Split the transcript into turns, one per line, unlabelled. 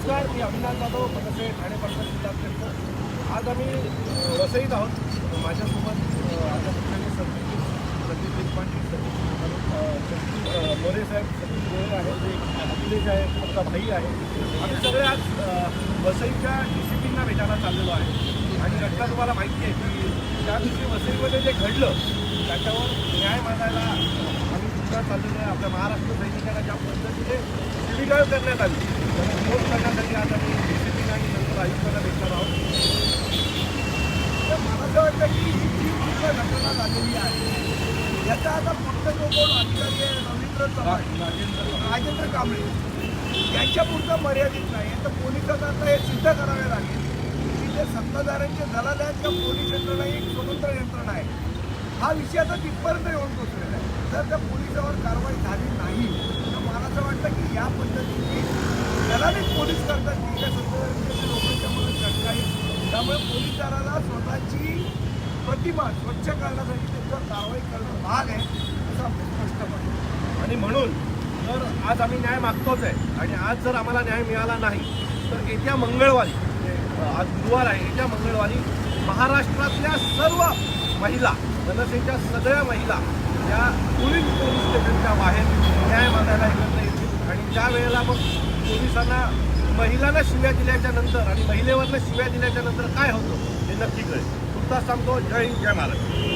नमस्कार मी अविनाश जाधव मनसे ठाणे पाटण जिल्हाध्यक्ष आज आम्ही वसईत आहोत. माझ्यासोबत आता मुख्याने संदीप देशपांडे संदीप मोरे साहेब संदीप गोळे आहेत जे अखिलेश आहे आमचा भाई आहे. आम्ही सगळे आज वसईच्या डी सी पींना भेटायला चाललेलो आहे. आणि घटना तुम्हाला माहिती आहे की त्या दिवशी वसईमध्ये जे घडलं त्याच्यावर न्याय मागायला आम्ही सुद्धा चाललेलो आहे. आपल्या महाराष्ट्र सैनिकांना ज्या पद्धतीने शिबिगाळ करण्यात आली त्याला विरोध करण्यासाठी आज आम्ही डिसिप्लिन आणि नंतर आयुक्तांना भेटणार आहोत
तर मला असं वाटतं की ही जी पूर्ण घटना झालेली आहे याचा आता फक्त जो कोण अधिकारी आहे रवींद्र चव्हाण राजेंद्र कांबळे यांच्या पुढचं मर्यादित नाही तर पोलिसांना आता हे सिद्ध करावे लागेल की जे सत्ताधाऱ्यांचे दलाल आहेत किंवा पोलीस यंत्रणा ही एक स्वतंत्र यंत्रणा आहे हा विषय आता तिथपर्यंत येऊन पोचलेला आहे जर त्या पोलिसावर कारवाई झाली नाही. तर मला असं वाटतं की या पद्धतीने दलालीत पोलीस करतात. की काय लोकांच्या मनात आहे त्यामुळे पोलीस दलाला स्वतःची प्रतिमा स्वच्छ करण्यासाठी त्याच्यावर कारवाई करणं भाग आहे असं आपण स्पष्ट म्हणतो
आणि म्हणून तर आज आम्ही न्याय मागतोच आहे आणि आज जर आम्हाला न्याय मिळाला नाही तर येत्या मंगळवारी आज गुरुवार आहे येत्या मंगळवारी महाराष्ट्रातल्या सर्व महिला जनसेच्या सगळ्या महिला या पुलिस पोलीस स्टेशनच्या बाहेर न्याय मागायला एकत्र येतील. आणि त्यावेळेला मग पोलिसांना महिलांना शिव्या दिल्याच्या नंतर आणि महिलेवरनं शिव्या दिल्याच्या नंतर काय होतं हे नक्की कळेल. तुमचा सांगतो जय हिंद जय महाराष्ट्र.